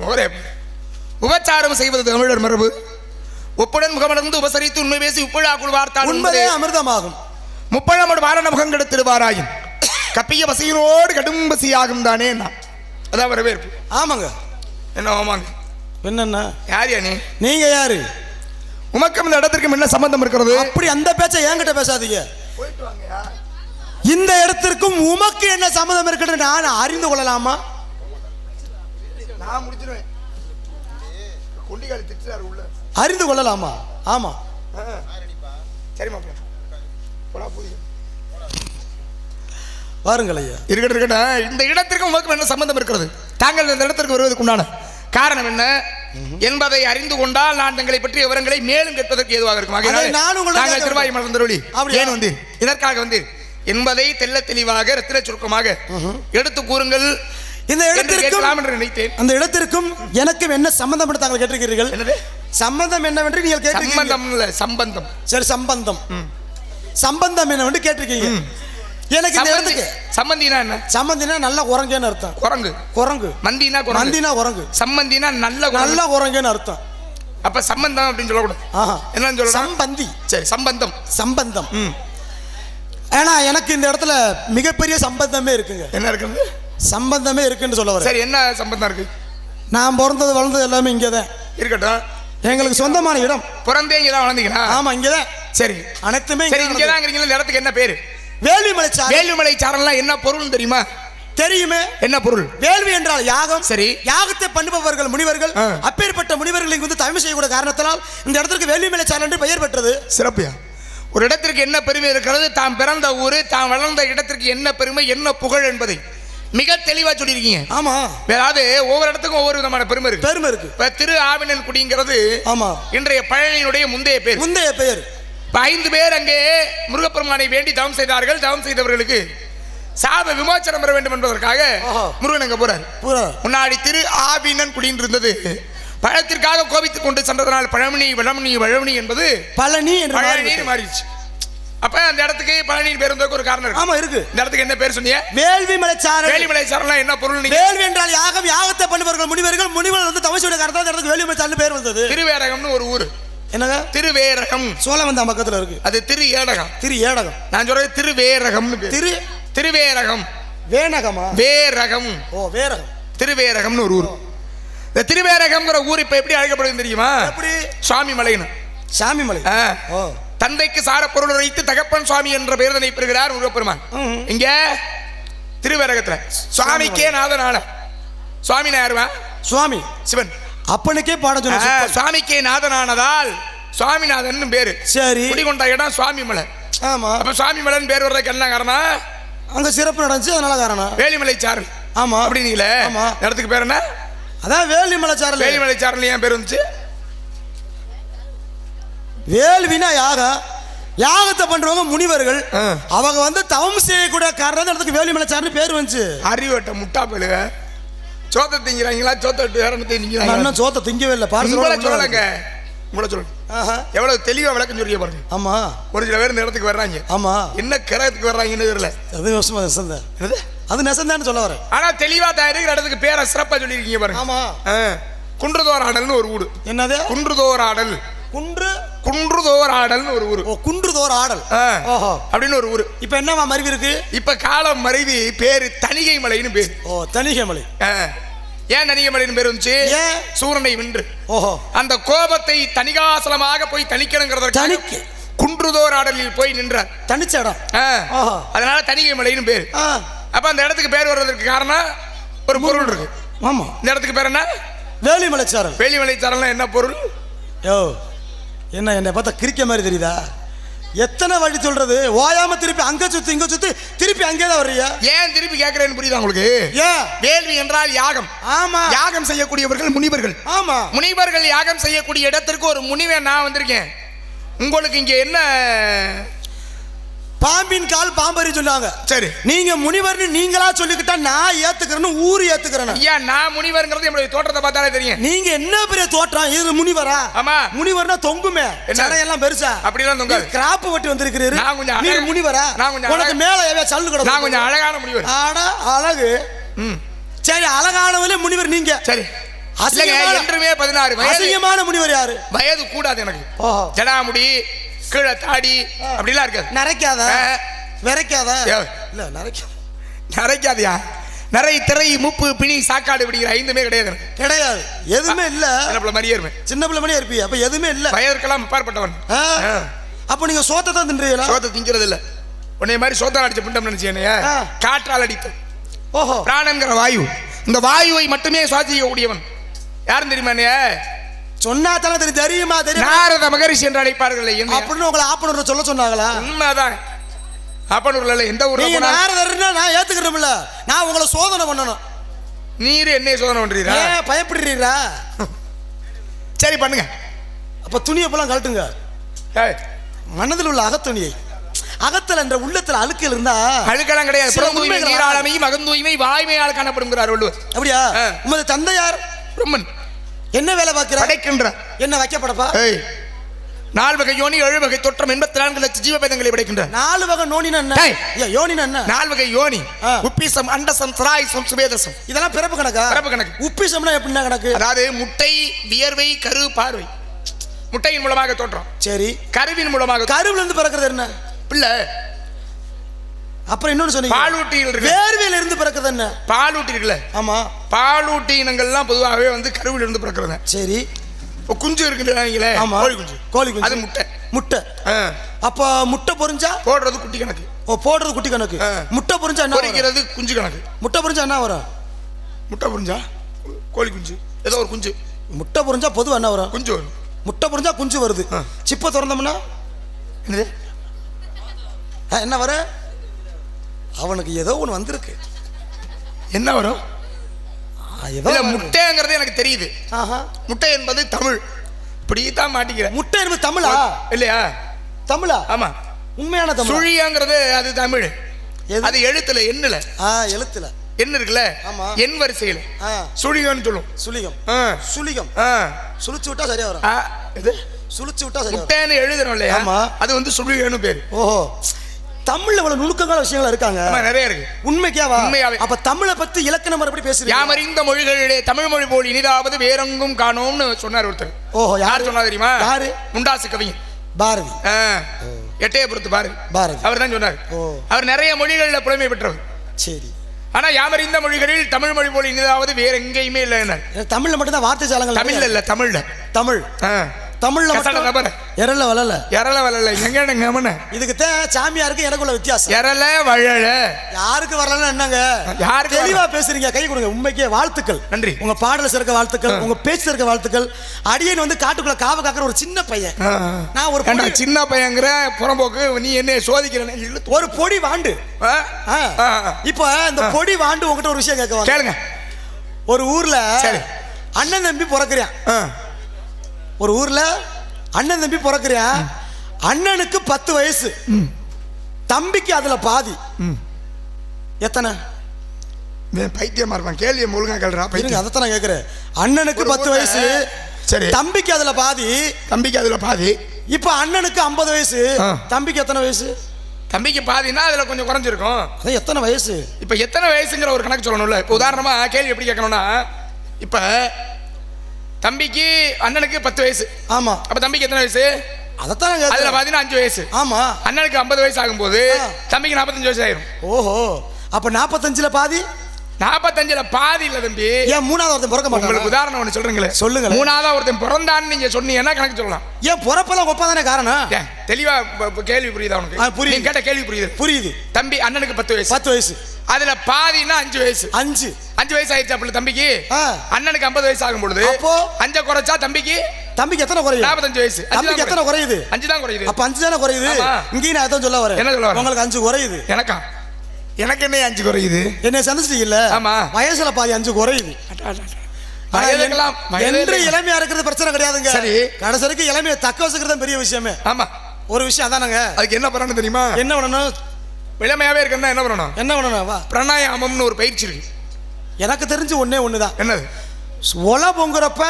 மோரே. உபச்சாரம் செய்வது தமிழர் மரபு. ஒப்புடன் முகமடர்ந்து உபசரித்து உண்மை பேசி உப்புழா குழுவார்த்தாள் உண்மையே அமிர்தமாகும். முப்பழமோடு வாரண முகம் கெடுத்திடுவாராயும் கப்பிய பசியினோடு கடும் பசியாகும் தானே நான் அதான் வரவேற்பு. ஆமாங்க. என்ன ஆமாங்க? என்னண்ணா யார் யா நீ? நீங்க யாரு? உமக்கும் இந்த இடத்திற்கும் என்ன சம்பந்தம் இருக்கிறது? அப்படி அந்த பேச்சை என்கிட்ட பேசாதீங்க. இந்த இடத்திற்கும் உமக்கு என்ன சம்மதம் இருக்கிறது? நான் அறிந்து கொள்ளலாமா? நான் முடிச்சிருவேன் கொண்டிகாலி திட்டுறாரு உள்ள. அறிந்து கொள்ளலாமா? ஆமா. சரி மாப்பிள்ள போடா போய். பாருங்கள் ஐயா. இருக்கட்டும் இருக்கட்டும். இந்த இடத்திற்கும் உமக்கும் என்ன சம்பந்தம் இருக்கிறது? தாங்கள் இந்த இடத்திற்கு வருவதற்கு உண்டான காரணம் என்ன? என்பதை அறிந்து கொண்டால் நான் தங்களை பற்றிய விவரங்களை மேலும் கேட்பதற்கு ஏதுவாக இருக்கும். கேட்க திருவாய் மலர்ந்தருளி? ஏன் வந்தீர்? இதற்காக வந்தீர். என்பதை தெள்ள தெளிவாக ரத்தின சுருக்கமாக எடுத்து கூறுங்கள். இந்த இடத்திற்கும் நினைத்தேன். அந்த இடத்திற்கும் எனக்கும் என்ன சம்பந்தம் என்று தாங்கள் கேட்டிருக்கிறீர்கள்? சம்பந்தம் என்னவென்று நீங்கள் கேட்டிருக்கீங்க. சம்பந்தம் சரி சம்பந்தம். சம்பந்தம் என்னவென்று கேட்டிருக்கீங்க. எனக்கு இந்த இடத்துக்கு சம்பந்தினா என்ன? சம்பந்தினா நல்ல குரங்கேன்னு அர்த்தம். குரங்கு. குரங்கு. மந்தினா குரங்கு. மந்தினா குரங்கு சம்பந்தினா நல்ல நல்ல குரங்கேன்னு அர்த்தம். அப்ப சம்பந்தம் அப்படின்னு சொல்லக்கூடாது. என்னன்னு சொல்லலாம் சம்பந்தி. சரி சம்பந்தம். சம்பந்தம். ஏன்னா எனக்கு இந்த இடத்துல மிகப்பெரிய சம்பந்தமே இருக்குங்க. என்ன இருக்குது சம்பந்தமே இருக்குன்னு சொல்ல வரேன். சரி என்ன சம்பந்தம் இருக்கு? நான் பிறந்தது வளர்ந்தது எல்லாமே இங்கே தான் இருக்கட்டும். எங்களுக்கு சொந்தமான இடம். பிறந்தே இங்க தான் வளர்ந்தீங்களா? ஆமா இங்கே தான் சரி. அனைத்துமே சரி இங்கே தான் இந்த இடத்துக்கு என்ன பேரு? வேள்விமலை சார் வேலுமலை சாரம்லாம் என்ன பொருள் தெரியுமா? தெரியுமே. என்ன பொருள்? வேள்வி என்றால் யாகம். சரி. யாகத்தை பண்ணுபவர்கள் முனிவர்கள். அப்பேற்பட்ட முனிவர்கள் இங்கு வந்து தயவு செய்யக்கூடிய காரணத்தினால் இந்த இடத்திற்கு வேள்விமலை சார் என்று பெயர் பெற்றது. சிறப்பியா. ஒரு இடத்திற்கு என்ன பெருமை இருக்கிறது? தாம் பிறந்த ஊரு தாம் வளர்ந்த இடத்திற்கு என்ன பெருமை என்ன புகழ் என்பதை. மிக தெளிவா சொல்லியிருக்கீங்க. ஆமா. அதாவது ஒவ்வொரு இடத்துக்கும் ஒவ்வொரு விதமான பெருமை இருக்கு. பெருமை இருக்கு. இப்ப திரு ஆவினன் குடிங்கிறது ஆமா. இன்றைய பழனியினுடைய முந்தைய பேர். முந்தைய பெயர் ஐந்து பேர் அங்கே முருகப்பெருமானை வேண்டி தவம் செய்தார்கள். தவம் செய்தவர்களுக்கு சாப விமோச்சனம் பெற வேண்டும் என்பதற்காக. முருகன் அங்க போறார். முன்னாடி திரு ஆவினன் குடின்னு இருந்தது பழத்திற்காக கோபித்துக் கொண்டு சென்றதனால் பழமணி வளமணி வழமணி என்பது பழனி மாறிவிட்டது. மாறிடுச்சு. அப்ப அந்த இடத்துக்கு பழனியின் பேர் வந்ததுக்கு ஒரு காரணம் இருக்கு. ஆமா இருக்கு. இந்த இடத்துக்கு என்ன பேர் சொன்னீங்க? வேள்விமலை சாரல். வேலிமலை சாரலாம் என்ன பொருள் வேள்வி என்றால் யாகம் யாகத்தை பண்ணுபவர்கள் முனிவர்கள் முனிவர்கள் வந்து தவசோட காரணத்தால் இந்த இடத்துக்கு வேள்விமலை சாரல் பேர் வந்தது. திருவேரகம்னு ஒரு ஊர். என்னங்க? திருவேரகம். சோழவந்தா பக்கத்துல இருக்கு. அது திரு ஏடகம். திரு ஏடகம். நான் சொல்றது திருவேரகம்னு பேர். திரு திருவேரகம். வேணகமா? வேரகம். ஓ வேரகம். திருவேரகம்னு ஒரு ஊர். இந்த திருவேரகம்ங்கிற ஊர் இப்ப எப்படி அழைக்கப்படுது தெரியுமா? எப்படி? சுவாமி மலைன்னு சாமிமலை. ஆ. ஓ. தந்தைக்கு சாரப்பொருள் வைத்து தகப்பன் சுவாமி என்ற பெயர்தனை பெறுகிறார் முருகப்பெருமான். இங்க திருவேரகத்துல. சுவாமிக்கே நாதனான சுவாமி யாருவா சுவாமி. சிவன். அப்பனுக்கே பாடம் ஆ, சொன்ன சுவாமிக்கே நாதனானதால் சுவாமிநாதன் பேரு. சரி. குடிகொண்ட இடம் சுவாமி மலை. ஆமா. அப்ப சுவாமி மலைன்னு பேர் வர்றதுக்கு என்ன காரணம்? அங்க சிறப்பு நடந்துச்சு அதனால காரணம். வேலிமலை சாரல். ஆமா. அப்படின்னீங்களே ஆமா. இடத்துக்கு பேர் என்ன? அதான் வேள்விமலை சாரல். வேலிமலை சாரல் ஏன் பேர் வந்துச்சு? வேள்வினா யாகம் யாகத்தை பண்றவங்க முனிவர்கள். அவங்க வந்து தவம் செய்யக்கூடிய காரணம் இடத்துக்கு வேள்விமலை சாரல் பேர் வந்துச்சு. அறிவட்ட முட்டா பழுக. சோத்த திங்கிறாங்களா? சோத்த விட்டு வேற திங்கிறாங்க இன்னும் சோத்தை திங்கவே இல்லை பார்த்து சொல்லலங்க. உங்களை சொல்லுங்க எவ்வளவு தெளிவா விளக்கம் சொல்லிய பாருங்க. ஆமா. ஒரு சில பேர் இந்த இடத்துக்கு வர்றாங்க. ஆமா. என்ன கிரகத்துக்கு வர்றாங்கன்னு தெரியல. அது நெசந்தேன் என்னது? அது நெசந்தான்னு சொல்ல வரேன். ஆனா தெளிவா தான் இருக்கிற இடத்துக்கு பேரை சிறப்பா சொல்லியிருக்கீங்க பாருங்க. ஆமா. குன்றுதோராடல்னு ஒரு ஊடு. என்னது? குன்றுதோராடல். குன்று குன்றுதோராடல்னு ஒரு ஊரு. ஓ குன்றுதோர் ஆடல். ஓஹோ. அப்படின்னு ஒரு ஊரு. இப்ப என்னவா மருவி இருக்கு? இப்ப காலம் மறைவி பேரு தணிகை மலைன்னு பேரு. ஓ தணிகை மலை. ஏன் தணிகை மலைன்னு பேர் வந்துச்சு? சூரனை வென்று. ஓஹோ. அந்த கோபத்தை தணிகாசலமாக போய் தணிக்கணுங்கிறத தணிக்கை. குன்றுதோராடலில் போய் நின்றார். தனிச்ச இடம். அதனால தணிகை மலைன்னு பேரு அப்ப அந்த இடத்துக்கு பேர் வர்றதுக்கு காரணம் ஒரு பொருள் இருக்கு. ஆமா. இந்த இடத்துக்கு பேர் என்ன? வேலிமலை சாரல் வேலிமலை சாரல்னா என்ன பொருள்? யோ. என்ன என்னை பார்த்தா கிரிக்க மாதிரி தெரியுதா? எத்தனை வாட்டி சொல்றது? ஓயாம திருப்பி அங்க சுத்து இங்க சுத்து திருப்பி அங்கே தான் வர்றியா ஏன் திருப்பி கேட்கிறேன்னு புரியுதா உங்களுக்கு? ஏன்? வேள்வி என்றால் யாகம். ஆமா. யாகம் செய்யக்கூடியவர்கள் முனிவர்கள். ஆமா. முனிவர்கள் யாகம் செய்யக்கூடிய இடத்திற்கு ஒரு முனிவன் நான் வந்திருக்கேன். உங்களுக்கு இங்க என்ன பாம்பின் கால் பாம்பரி சொல்லுவாங்க சரி. நீங்க முனிவர்னு நீங்களா சொல்லிக்கிட்டா நான் ஏத்துக்கிறேன்னு ஊர் ஏத்துக்கிறேன் ஐயா நான் முனிவருங்கிறது என்னுடைய தோற்றத்தை பார்த்தாலே தெரியும். நீங்க என்ன பெரிய தோற்றம்? இது முனிவரா? ஆமா. முனிவர்னா தொங்குமே? சடையெல்லாம் பெருசா? அப்படிலாம் தொங்காது. கிராப் வெட்டி வந்திருக்கிறீரு. நான் கொஞ்சம் நீங்க அழகா- முனிவரா? நான் கொஞ்சம் உனக்கு மேல எவ்வளவு சல்லு கிடக்கு. நான் கொஞ்சம் அழகான முனிவர். ஆடா அழகு. ம். சரி அழகானவளே முனிவர் நீங்க. சரி. என்றுமே பதினாறு அசிங்கமான முனிவர் யாரு? வயது கூடாது எனக்கு. ஜடாமுடி கீழே தாடி அப்படிலாம் இருக்காது. நரைக்காத. விரைக்காத. இல்ல நரைக்காத நிறைக்காதியா நிறை திரை மூப்பு பிணி சாக்காடு அப்படிங்கிற ஐந்துமே கிடையாது கிடையாது. எதுவுமே இல்ல. சின்ன பிள்ளை மாதிரியே இருப்பேன். சின்ன பிள்ளை மணி இருப்பீங்க அப்ப எதுவுமே இல்ல. வயதுக்கெல்லாம் அப்பாற்பட்டவன். அப்ப நீங்க சோத்தை தான் தின்றீங்களா? சோத்தை திங்கிறது இல்ல உன்னை மாதிரி சோத்தால் அடிச்ச பிண்டம் நினைச்சு என்னைய? ஆ. காற்றால் அடித்து ஓஹோ. பிராணங்கிற வாயு. இந்த வாயுவை மட்டுமே சுவாசிக்கக்கூடியவன். யாரும் தெரியுமா என்னைய? சொன்னா தானே தெரியும் தெரியுமா? நாரத மகரிஷி என்று அழைப்பார்கள் என்ன. அப்படின்னு உங்களை ஆப்பனூர்ல சொல்ல சொன்னாங்களா? உண்மைதான். அப்பனூர்ல இல்ல எந்த ஊர்ல நீங்க நாரதர்னா நான் ஏத்துக்கிறோம்ல நான் உங்களை சோதனை பண்ணணும். நீரு என்னைய சோதனை பண்றீரா? பயப்படுறீரா? சரி பண்ணுங்க. அப்ப துணியை போலாம் கழட்டுங்க. மனதில் உள்ள அகத்துணியை. அகத்துல என்ற உள்ளத்துல அழுக்கல் இருந்தா அழுக்கெல்லாம் கிடையாது. நீராளமையும் அகந்தூய்மை வாய்மையால் காணப்படுங்கிறார் வள்ளுவர். அப்படியா. உமது தந்தையார்? பிரம்மன். என்ன வேலை பார்க்கிறார் படைக்கின்ற. என்ன வைக்கப்படப்பா? ஏய் நால் வகை யோனி ஏழு வகை தொற்றம் எண்பத்தி நான்கு லட்சம் ஜீவபேதங்களை படைக்கின்ற. நாலு வகை நோனினா என்ன? யோனினா என்ன? நால் வகை யோனி. உப்பிசம் அண்டசம் சிராயசம் சுபேதசம். இதெல்லாம் பிறப்பு கணக்கா? பிறப்பு கணக்கு. உப்பிசம்னா எப்படின்னா கணக்கு? அதாவது முட்டை வியர்வை கரு பார்வை. முட்டையின் மூலமாக தோற்றம். சரி. கருவின் மூலமாக தோ- கருவுல இருந்து பிறக்கிறது என்ன? பிள்ளை அப்புறம் இன்னொன்னு சொன்னீங்க. பாலூட்டிகள் இருக்கு. வேர்வையில இருந்து பிறக்கிறது என்ன? பாலூட்டி இருக்குல்ல? ஆமா. பாலூட்டி இனங்கள்லாம் பொதுவாகவே வந்து கருவில் இருந்து பிறக்கிறது. சரி. குஞ்சு இருக்குங்களே ஆமா. கோழி குஞ்சு. கோழி குஞ்சு. அது முட்டை. முட்டை. அப்ப முட்டை பொரிஞ்சா போடுறது குட்டி கணக்கு. ஓ போடுறது குட்டி கணக்கு. முட்டை பொரிஞ்சா என்ன வரும்? பொரிக்கிறது குஞ்சு கணக்கு. முட்டை பொரிஞ்சா என்ன வரும்? முட்டை புரிஞ்சா கோழி குஞ்சு. ஏதோ ஒரு குஞ்சு. முட்டை பொரிஞ்சா பொதுவா என்ன வரும்? குஞ்சு வரும். முட்டை பொரிஞ்சா குஞ்சு வருது. சிப்பை திறந்தோம்னா? என்னது? என்ன வர அவனுக்கு ஏதோ ஒன்று வந்திருக்கு. என்ன வரும்? ஏதோ. முட்டைங்கிறது எனக்கு தெரியுது. முட்டை என்பது தமிழ். இப்படி தான் மாட்டிக்கிறேன். முட்டை என்பது தமிழா? இல்லையா? தமிழா? ஆமா. உண்மையான தமிழ்? சுழியாங்கிறது அது தமிழ்? அது எழுத்துல எண்ணுல. ஆ எழுத்துல. எண் இருக்குல்ல? ஆமா. எண் வரிசையில. ஆ. சுழிகன்னு சொல்லும். சுளிகம் ஆ, சுழிச்சு விட்டா சரியா வரும். இது? சுழிச்சு விட்டா வரும். முட்டைன்னு எழுதுறோம் இல்லையா. அது வந்து சுழிகன்னு பேரு. ஓஹோ. தமிழ்ல இவ்வளவு நுணுக்கமான விஷயங்கள் இருக்காங்க. நிறைய இருக்கு. உண்மைக்காவா? உண்மையாவே. அப்ப தமிழை பத்தி இலக்கண மறுபடி பேசுறீங்க? யாமறிந்த மொழிகளிலே தமிழ் மொழி போல் இனிதாவது வேறெங்கும் காணோம்னு சொன்னார் ஒருத்தர். ஓஹோ யார்? சொன்னா தெரியுமா? யாரு? முண்டாசு கவிஞன் பாரதி. ஆ, எட்டயபுரத்து பாரு பாரதி. அவர் தான் சொன்னார். அவர் நிறைய மொழிகளில் புலமை பெற்றவர். சரி. ஆனா யாமறிந்த மொழிகளில் தமிழ் மொழி போல் இனிதாவது வேற எங்கேயுமே இல்லை தமிழ்ல மட்டும் தான் வார்த்தை ஜாலங்கள் தமிழ்ல. இல்ல தமிழ்ல. தமிழ். தமிழ்ல நபர. எரல வளல. எரல வளல. எங்க கமன இதுக்கு தான் சாமியாருக்கு எனக்குள்ள வித்தியாசம். எரல வழல யாருக்கு வரலன்னா என்னங்க? யாருக்கு தெளிவா பேசுறீங்க. கை கொடுங்க. உண்மைக்கே வாழ்த்துக்கள். நன்றி. உங்க பாடல சிறக்க வாழ்த்துக்கள் உங்க பேச்சு சிறக்க வாழ்த்துக்கள். அடியன் வந்து காட்டுக்குள்ள காவ காக்கிற ஒரு சின்ன பையன். நான் ஒரு சின்ன பையங்கிற புறம்போக்கு நீ என்ன சோதிக்கிறேன்னு ஒரு பொடி வாண்டு. இப்ப இந்த பொடி வாண்டு உங்ககிட்ட ஒரு விஷயம் கேட்க. கேளுங்க. ஒரு ஊர்ல. அண்ணன் தம்பி பிறக்குறான். ஆ. ஒரு ஊர்ல அண்ணன் தம்பி பிறக்குறான் அண்ணனுக்கு பத்து வயசு. தம்பிக்கு அதுல பாதி. எத்தனை? பைத்தியமா இருப்பான். கேள்வியை முழுங்கா கேள்றா இருங்க பைத்தியம் அதைத்தான் நான் கேட்கிறேன் அண்ணனுக்கு பத்து வயசு சரி. தம்பிக்கு அதுல பாதி. தம்பிக்கு அதுல பாதி. இப்ப அண்ணனுக்கு ஐம்பது வயசு. தம்பிக்கு எத்தனை வயசு? தம்பிக்கு பாதினா அதுல கொஞ்சம் குறைஞ்சிருக்கும். அதான் எத்தனை வயசு? இப்ப எத்தனை வயசுங்கிற ஒரு கணக்கு சொல்லணும்ல. இப்போ உதாரணமா கேள்வி எப்படி கேட்கணும்னா இப்ப தம்பிக்கு அண்ணனுக்கு பத்து வயசு. ஆமா. அப்ப தம்பிக்கு எத்தனை வயசு? அதைத்தான் அதுல பாத்தீங்கன்னா அஞ்சு வயசு. ஆமா. அண்ணனுக்கு ஐம்பது வயசு ஆகும்போது. தம்பிக்கு நாற்பத்தஞ்சு வயசு ஆயிரும். ஓஹோ. அப்ப நாற்பத்தஞ்சுல பாதி? நாற்பத்தஞ்சுல பாதி இல்ல தம்பி. ஏன் மூணாவது ஒருத்தன் பிறக்க உங்களுக்கு மாட்டாங்க உதாரணம் ஒன்று சொல்றீங்களே. சொல்லுங்களேன். மூணாவதா ஒருத்தன் பிறந்தான்னு நீங்க சொன்னீங்கன்னா கணக்கு சொல்லலாம்? ஏன் பிறப்பெல்லாம் ஒப்பா தானே காரணம்? தெளிவா கேள்வி புரியுதா உனக்கு? புரியுது. கேட்ட கேள்வி புரியுது. புரியுது. தம்பி அண்ணனுக்கு பத்து வயசு. பத்து வயசு. அதுல பாதின்னா அஞ்சு வயசு. அஞ்சு. அஞ்சு வயசு ஆயிடுச்சு அப்படி தம்பிக்கு. அண்ணனுக்கு ஐம்பது வயசு ஆகும் பொழுது அப்போ? அஞ்ச குறைச்சா தம்பிக்கு தம்பிக்கு எத்தனை குறையுது நாற்பத்தஞ்சு வயசு. தம்பிக்கு தான் எத்தனை குறையுது. அஞ்சு தான் குறையுது. அப்ப அஞ்சு தானே குறையுது. இங்கேயும் நான் அதான் சொல்ல வரேன். என்ன சொல்ல? உங்களுக்கு அஞ்சு குறையுது. எனக்கா? எனக்கு என்ன அஞ்சு குறையுது? என்னை சந்திச்சிட்டீங்கல்ல? ஆமா. வயசுல பாதி அஞ்சு குறையுது. என்று இளமையா இருக்கிறது பிரச்சனை கிடையாதுங்க. சரி. கடைசி வரைக்கும் இளமையை தக்க வச்சுக்கிறது பெரிய விஷயமே. ஆமா. ஒரு விஷயம் அதானங்க. அதுக்கு என்ன பண்ணணும் தெரியுமா? என்ன பண்ணணும்? இளமையாவே இருக்கணும்னா என்ன பண்ணணும்? என்ன பண்ணணும்? வா. பிராணாயாமம்னு ஒரு பயிற்சி இருக்கு. எனக்கு தெரிஞ்சு ஒண்ணே ஒண்ணுதான். என்னது? ஒலை பொங்குறப்ப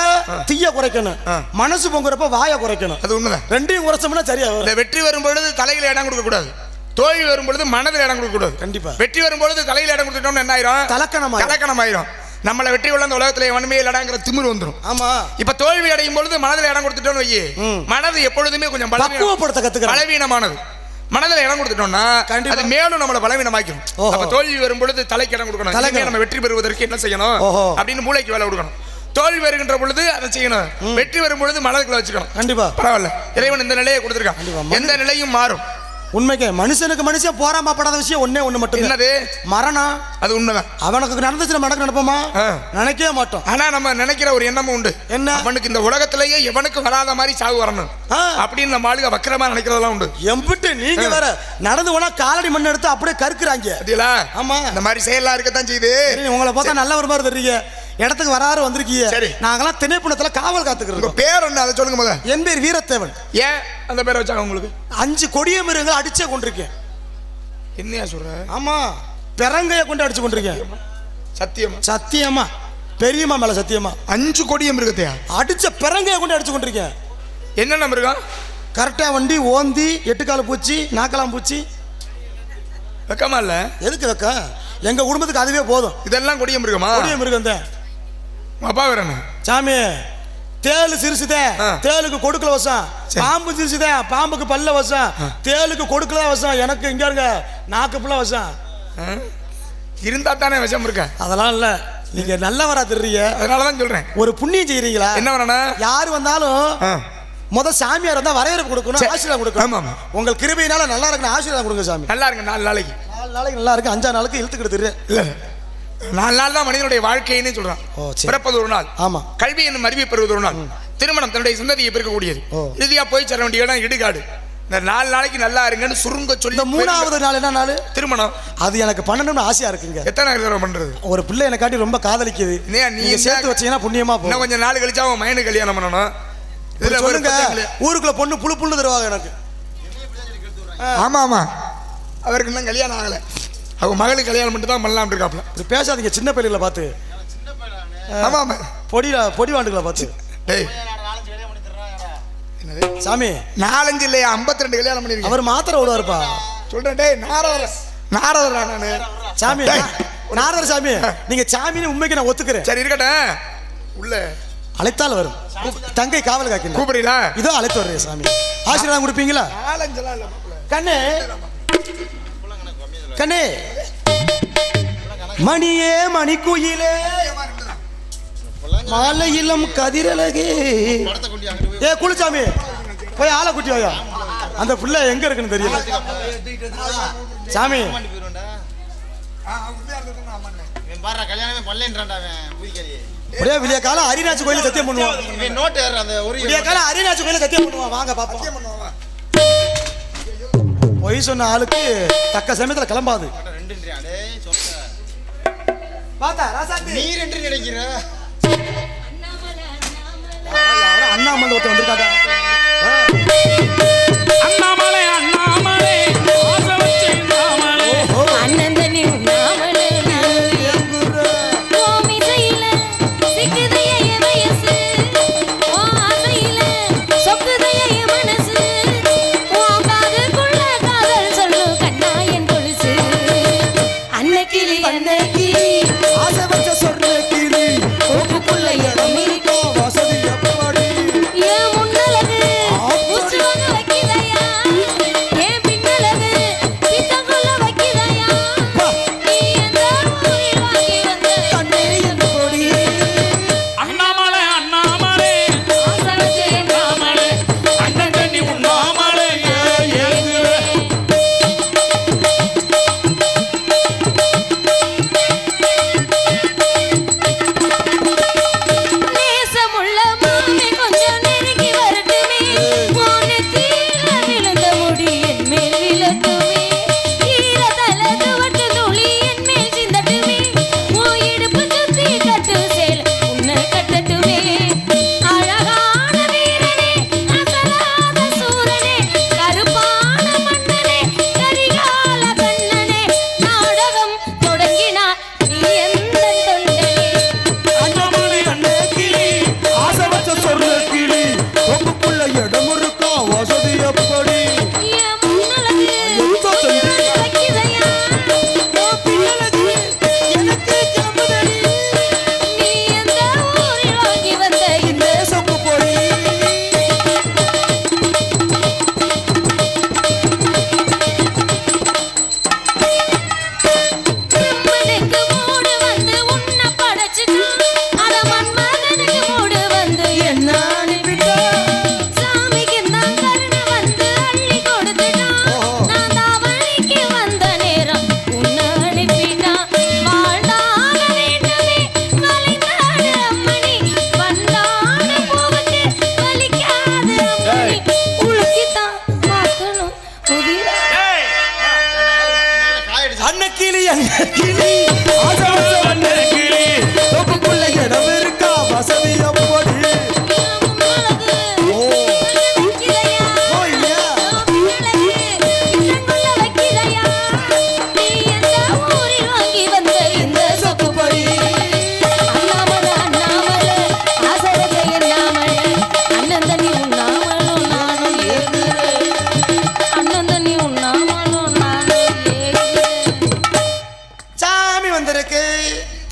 தீய குறைக்கணும். மனசு பொங்குறப்ப வாயை குறைக்கணும். அது உண்மைதான் ரெண்டையும் குறைச்சோம்னா சரியா வெற்றி வரும் பொழுது தலையில இடம் கொடுக்க கூடாது தோல்வி வரும் பொழுது மனதில் இடம் கொடுக்க கூடாது கண்டிப்பா. வெற்றி வரும் பொழுது தலையில இடம் கொடுத்துட்டோம்னு என்ன ஆயிரும். தலக்கணம் ஆயிரும் நம்மளை வெற்றி கொள்ள அந்த உலகத்துல எவனுமே இல்லடாங்கிற திமிரு வந்துரும். ஆமா. இப்ப தோல்வி அடையும் பொழுது மனதில் இடம் கொடுத்துட்டோம்னு வையே. மனது எப்பொழுதுமே கொஞ்சம் பலவீனம் பக்குவப்படுத்த கத்துக்கிறேன். பலவீனமானது. மனதில் இடம் கொடுத்துட்டோம்னா கண்டிப்பா. அது மேலும் நம்மளை பலவீனமாக்கும். அப்ப தோல்வி வரும் பொழுது தலைக்கு இடம் கொடுக்கணும். தலைக்கு நம்ம வெற்றி பெறுவதற்கு என்ன செய்யணும். அப்படின்னு மூளைக்கு வேலை கொடுக்கணும். தோல்வி வருகின்ற பொழுது அதை செய்யணும். வெற்றி வரும் பொழுது மனதுக்குள்ள வச்சுக்கணும். கண்டிப்பா. பரவாயில்ல. இறைவன் இந்த நிலையை கொடுத்துருக்கான். எந்த நிலையும் மாறும். உண்மைக்கு மனுஷனுக்கு மனுஷன் போராமப்படாத விஷயம் ஒண்ணே ஒண்ணு மட்டும் என்னது? மரணம் அது உண்மைதான். அவனுக்கு நடந்துச்சு நம்ம நடக்க நடப்போமா? ஆ. நினைக்கவே மாட்டோம். ஆனா நம்ம நினைக்கிற ஒரு எண்ணமும் உண்டு. என்ன? அவனுக்கு இந்த உலகத்திலேயே எவனுக்கு வராத மாதிரி சாவு வரணும். அப்படின்னு நம்ம ஆளுக வக்கரமா நினைக்கிறதெல்லாம் உண்டு. எம்பிட்டு நீங்க வேற நடந்து போனா காலடி மண் எடுத்து அப்படியே பாத்தீங்களா ஆமா. இந்த மாதிரி செயல்லாம் இருக்கத்தான் செய்யுது. உங்களை பார்த்தா நல்ல ஒரு மாதிரி தெரியுங்க. இடத்துக்கு வராரு வந்திருக்கீங்க. சரி. நாங்கெல்லாம் திணைப்புணத்துல காவல் உங்க காத்துக்கிறோம் பேர் என்ன? அதை சொல்லுங்க முத என் பேர் வீரத்தேவன். ஏன் அந்த பேரை வச்சாங்க உங்களுக்கு? அஞ்சு கொடிய மிருகங்கள் அடிச்சே கொண்டிருக்கேன். என்னையா சொல்ற? ஆமா. பிறங்கைய கொண்டு அடிச்சு கொண்டிருக்கேன். சத்தியமா? சத்தியமா? பெரியம்மா மேல சத்தியமா. அஞ்சு கோடிய மிருகத்தையா? அடிச்ச பிறங்கைய கொண்டு அடிச்சு கொண்டிருக்கேன். என்னென்ன மிருகம்? கரெக்டா வண்டி ஓந்தி எட்டுக்கால பூச்சி நாக்கலாம் பூச்சி. வெக்கமா இல்ல? எதுக்கு வைக்க எங்க குடும்பத்துக்கு அதுவே போதும். இதெல்லாம் கொடிய மிருகமா? கொடிய மிருகம் தான் அப்பா வேற சாமி தேளு சிறுசுதே ஆ. தேளுக்கு கொடுக்கல வசம். பாம்பு சிறுசுதே பாம்புக்கு பல்ல வசம். தேளுக்கு கொடுக்கல வசம். எனக்கு இங்க இருங்க. நாக்கு புள்ள வசம்? இருந்தா தானே விஷம் இருக்க? அதெல்லாம் இல்ல. நீங்க நல்லவரா தெரிறீங்க அதனாலதான் சொல்றேன். ஒரு புண்ணியம் செய்யறீங்களா என்ன வரணும் யார் வந்தாலும் முத சாமியார் வந்தா வரவேற்பு கொடுக்கணும் சரி. ஆசீர்வாதம் கொடுக்கணும். ஆமா. உங்கள் கிருபையினால நல்லா இருக்குன்னு ஆசீர்வாதம் கொடுங்க சாமி. நல்லா இருங்க நாலு நாளைக்கு. நாலு நாளைக்கு நல்லா இருக்கு. அஞ்சாறு நாளுக்கு இழுத்துக்கிட்டு இல்ல. நாலு நாள் தான் மனிதனுடைய வாழ்க்கைன்னு சொல்றான். பிறப்பது ஒரு நாள். ஆமா. கல்வி என்னும் அறிவை பெறுவது ஒரு நாள். திருமணம் தன்னுடைய சிந்ததியை பெருக்கக்கூடியது. இறுதியா போய் சேர வேண்டிய இடம் இடுகாடு. இந்த நாலு நாளைக்கு நல்லா இருங்கன்னு சுருங்க சொல்லி மூணாவது நாள் என்ன நாள்? திருமணம். அது எனக்கு பண்ணணும்னு ஆசையா இருக்குங்க. எத்தனை தடவை பண்றது? ஒரு பிள்ளை என்னை காட்டி ரொம்ப காதலிக்குது. நீங்க சேர்த்து வச்சீங்கன்னா புண்ணியமா போகும். கொஞ்சம் நாள் கழிச்சா அவன் மயனு கல்யாணம் பண்ணணும். இதுல சொல்லுங்க. சொல்லுங்க ஊருக்குள்ள பொண்ணு புழு புண்ணு தருவாங்க எனக்கு. ஆமா ஆமா. அவருக்கு இன்னும் கல்யாணம் ஆகல. அவங்க மகளுக்கு கல்யாணம் பண்ணிட்டு தான் பண்ணலாம் இருக்காப்ல இப்படி பேசாதீங்க சின்ன பிள்ளைகளை பார்த்து. ஆமா ஆமா. பொடி பொடி வாண்டுகளை பார்த்து. டேய். என்னது? சாமி. நாலஞ்சு இல்லையா? 52 ரெண்டு கல்யாணம் பண்ணிருக்கேன் அவர் மாத்திரை விடுவாருப்பா. சொல்றேன் டேய் நாரதர் நாரதரா நானு. சாமி. நாரதர் சாமி நீங்க சாமின்னு உண்மைக்கு நான் ஒத்துக்கிறேன். சரி இருக்கட்டும். உள்ள. அழைத்தால் வரும். தங்கை காவல் காக்கின்ற கூப்பிடுறீங்களா? இதோ அழைத்து வர்றேன் சாமி. ஆசீர்வாதம் கொடுப்பீங்களா. கண்ணு. கண்ணு. மணியே மணிக்குயிலே. மாலையிலம் கதிரழகே. ஏ குளிச்சாமி. போய் ஆளை குட்டி வாயா. அந்த பிள்ளை எங்க இருக்குன்னு தெரியல. சாமி. ஒரே விடிய காலம் அரிநாச்சு கோயில் சத்தியம் பண்ணுவான். நோட்டு அந்த ஒரு விடிய காலம் அரிநாச்சு கோயில் சத்தியம் பண்ணுவான். வாங்க பாப்போம். பொய் சொன்ன ஆளுக்கு தக்க சமயத்துல கிளம்பாது. ரெண்டுன்றியா டேய் சொல்ற பார்த்தா ராசாத்தி. நீ ரெண்டு நினைக்கிற? அண்ணாமலை ஒருத்தன் வந்திருக்காடா ஆ. அண்ணாமலை அண்ணாமலை.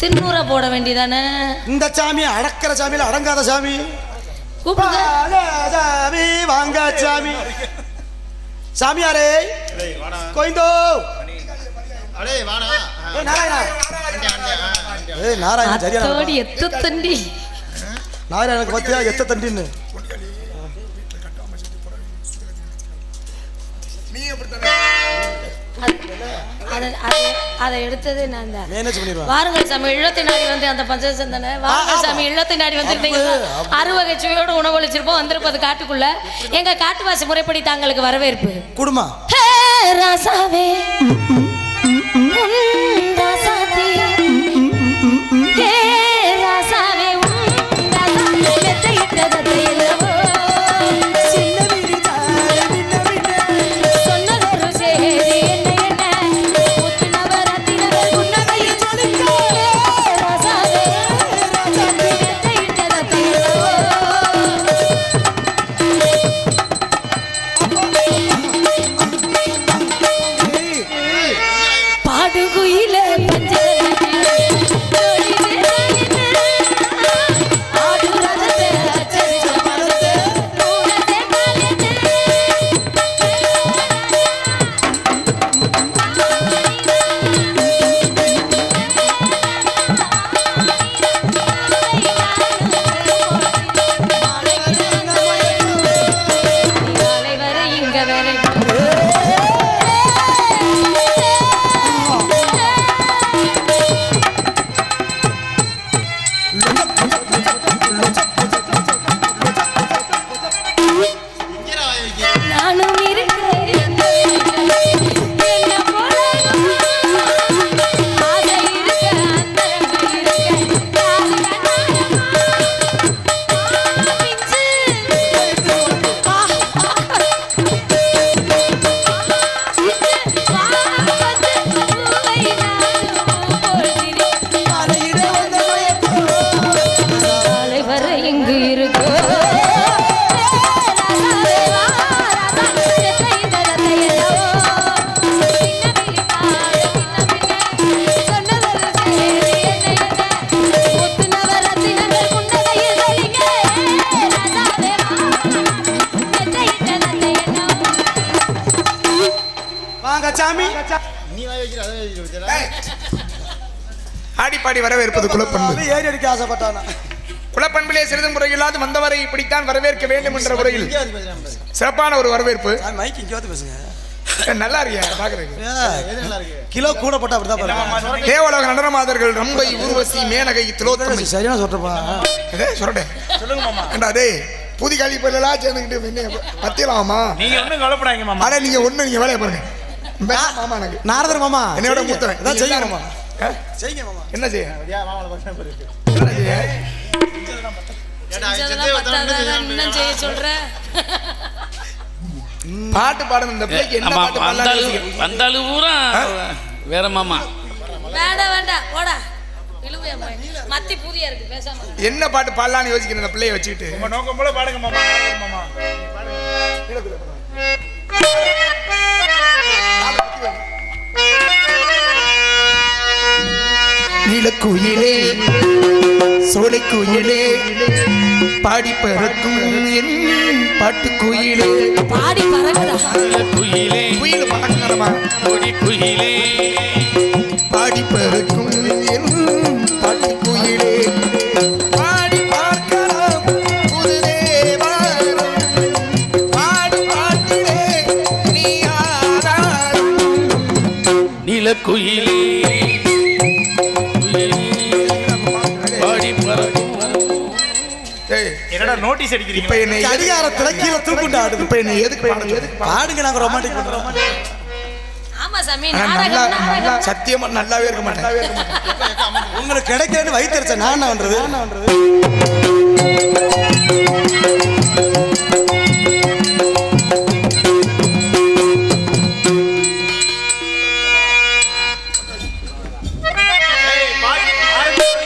தண்டி தானே இந்த சாமி அடக்கிற சாமியில அடங்காத சாமி. கூப்பிடுங்க. சாமி வாங்க சாமி. சாமியாரே கோயந்தோ. நாராயணன் சரியான எத்து தண்டி நாராயணனுக்கு பத்தியா எத்த தண்டின்னு நீ அப்படித்தானே? அதை அதை அதை எடுத்தது நான் தான் வாருங்கள் சாமி இல்லத்தை நாடி வந்து அந்த பஞ்சசம் தானே? வாருங்கள் சாமி இல்லத்தை நாடி வந்துருந்தீங்க. அறுவகை சுவையோடு உணவளிச்சிருப்போம் வந்திருப்பது காட்டுக்குள்ள. எங்க காட்டுவாசி முறைப்படி தாங்களுக்கு வரவேற்பு. குடுமா. ஹே, ராசாவே. பாடி வரவேற்பது குலப்பண்பு அது ஏறி அடிக்க ஆசைப்பட்டானா குலப்பண்பிலே சிறிது முறையில்லாது வந்தவரை இப்படித்தான் வரவேற்க வேண்டும் என்ற முறையில். சிறப்பான ஒரு வரவேற்பு இங்கே வந்து பேசுங்க நல்லா இருக்கியா இருக்கு? கிலோ கூட போட்டா அப்படிதான் தேவலோக நடனமாதர்கள் ரம்பை ஊர்வசி மேனகை திலோத்தமை சரியான சொல்றப்பா சொல்றேன் சொல்லுங்க மாமா ஏண்டா டேய் புதி காலி பல்லாம் சேர்ந்துக்கிட்டு என்ன பத்தியலாமா நீங்க ஒண்ணும் கவலைப்படாதீங்க மாமா அட நீங்க ஒண்ணு நீங்க வேலையை பாருங்க மாமா எனக்கு நாரதர் மாமா என்னோட. மூத்தவன் இதான் செய்யுங்க மாமா மாமா. என்ன செய்ய? பாட்டு பாடணும் இந்த பிள்ளைக்கு என்ன பாட்டு வந்தாலும் பாடலாம். வந்தாலும் பூரா வேற மாமா. வேண்டாம் வேண்டாம் போடா. மத்தி இருக்கு பேசாம. என்ன பாட்டு பாடலாம்னு யோசிக்கிறேன் இந்த பிள்ளைய வச்சுக்கிட்டு? உங்க நோக்கம் போல பாடுங்க மாமா மாமா. நீலக்குயிலே சோலைக்குயிலே பாடி பறக்கும் என் பாட்டுக்குயிலே. பாடி பறக்குதா? குயிலே குயில் பறக்கிறமா கொடி குயிலே பாடி பறக்கும் என் பாட்டுக்குயிலே. பாடி பார்க்கலாம் புது தேவாரம். பாடு பாட்டிலே நீ ஆராடும். நீலக்குயிலே நோட்டீஸ் அடிக்கிறீங்க. இப்ப என்னை எதுக்கு- அதிகாரத்துல கீழே தூக்குண்டா ஆடுது. இப்ப என்னை எதுக்கு? பாடுங்க நாங்க ரொமான்டிக் பண்றோம் சத்தியமா நல்லாவே இருக்க மாட்டேன். உங்களுக்கு கிடைக்கலன்னு வைத்தறிச்ச நான் என்ன பண்றது?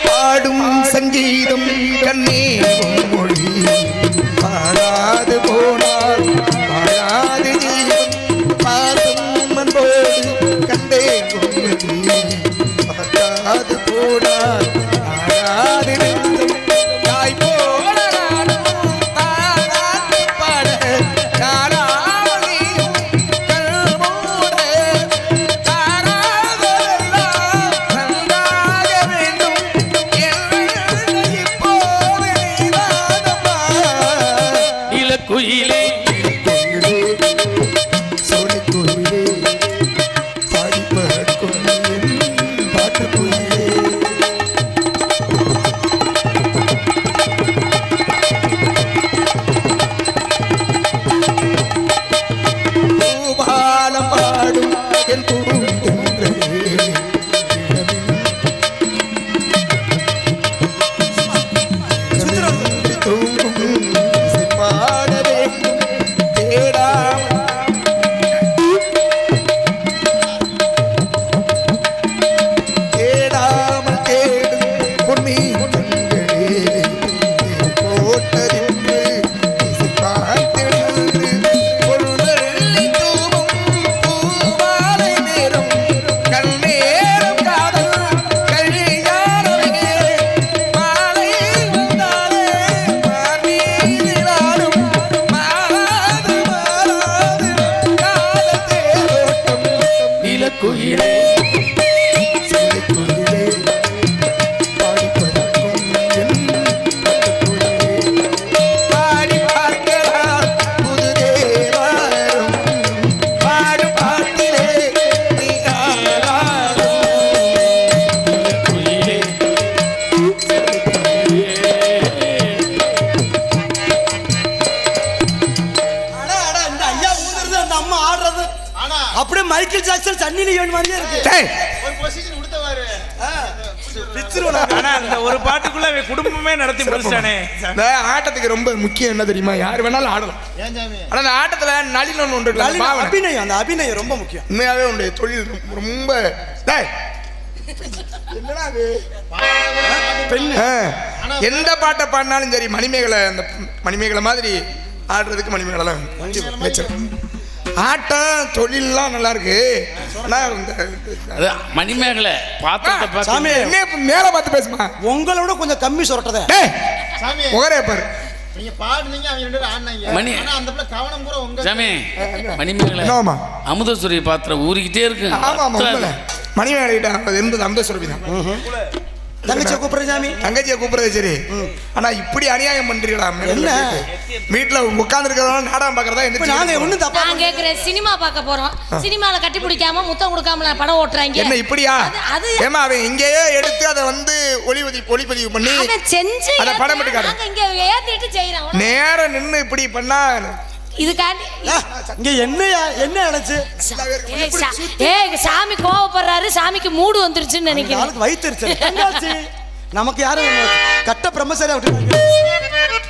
பாடும் சங்கீதம் கண்ணே. லியோன் மாதிரியே இருக்கு. டேய் ஒரு பாட்டுக்குள்ள குடும்பமே நடத்தி முடிச்சிட்டானே இந்த ஆட்டத்துக்கு ரொம்ப முக்கியம் என்ன தெரியுமா? யார் வேணாலும் ஆடலாம். ஏன் சாமி? ஆனா அந்த ஆட்டத்துல நளினொன்னு ஒன்று நளின பாவனை. அபிநயம் அந்த அபிநயம் ரொம்ப முக்கியம். உண்மையாவே உன்னுடைய தொழில் ரொம்ப- எந்த பாட்டை பாடினாலும் சரி மணிமேகலை அந்த மணிமேகலை மாதிரி ஆடுறதுக்கு மணிமேகலை தான் நேச்சர் ஆட்டம் தொழில்லாம் நல்லா இருக்கு ஆனா இந்த மணிமேகலை. பாத்திரத்தை பார்த்து சாமி என்ன மேல பார்த்து பேசுமா உங்களை விட கொஞ்சம் கம்மி சாமி. முகரே பாரு. நீங்க பாடுனீங்க அவங்க ரெண்டு பேரும் ஆடினாங்க. மணி. ஆனா அந்த பிள்ளை கவனம் பூரா உங்க சாமி மணிமேகலை. என்னவாமா அமுதசுரி பாத்திரம் ஊறிக்கிட்டே இருக்கு. மணிமேகலை இருந்தது அம்பேஸ்வரபி தான். தங்கச்சியை கூப்பிடுற சாமி? தங்கச்சியை கூப்பிடுறது சரி. ஆனா இப்படி அநியாயம் பண்றீங்களா என்ன? வீட்டுல உட்கார்ந்து இருக்கிறதா நாடகம் பாக்குறதா இப்ப நாங்க ஒண்ணும் தப்பா நான் கேக்குறேன் சினிமா பார்க்க போறோம். சினிமால கட்டி பிடிக்காம முத்தம் கொடுக்காம படம் ஓட்டுறாங்க. என்ன இப்படியா? அது- அது ஏமா அவன் இங்கேயே எடுத்து அதை வந்து ஒளிபதி ஒளிப்பதிவு பண்ணி செஞ்சு அத படம் எடுக்காரு. நாங்க இங்க ஏத்திட்டு செய்யறோம் நேரா நின்னு இப்படி பண்ணா இதுக்காண்டி இங்க என்னையா என்ன நினைச்சு ஏய், சாமி கோவப்படுறாரு சாமிக்கு மூடு வந்துருச்சுன்னு நினைக்கிறேன். ஆளுக்கு வயிற்றுச்சு நமக்கு யாரும் கட்ட பிரம்மசாரியா விட்டுருக்காங்க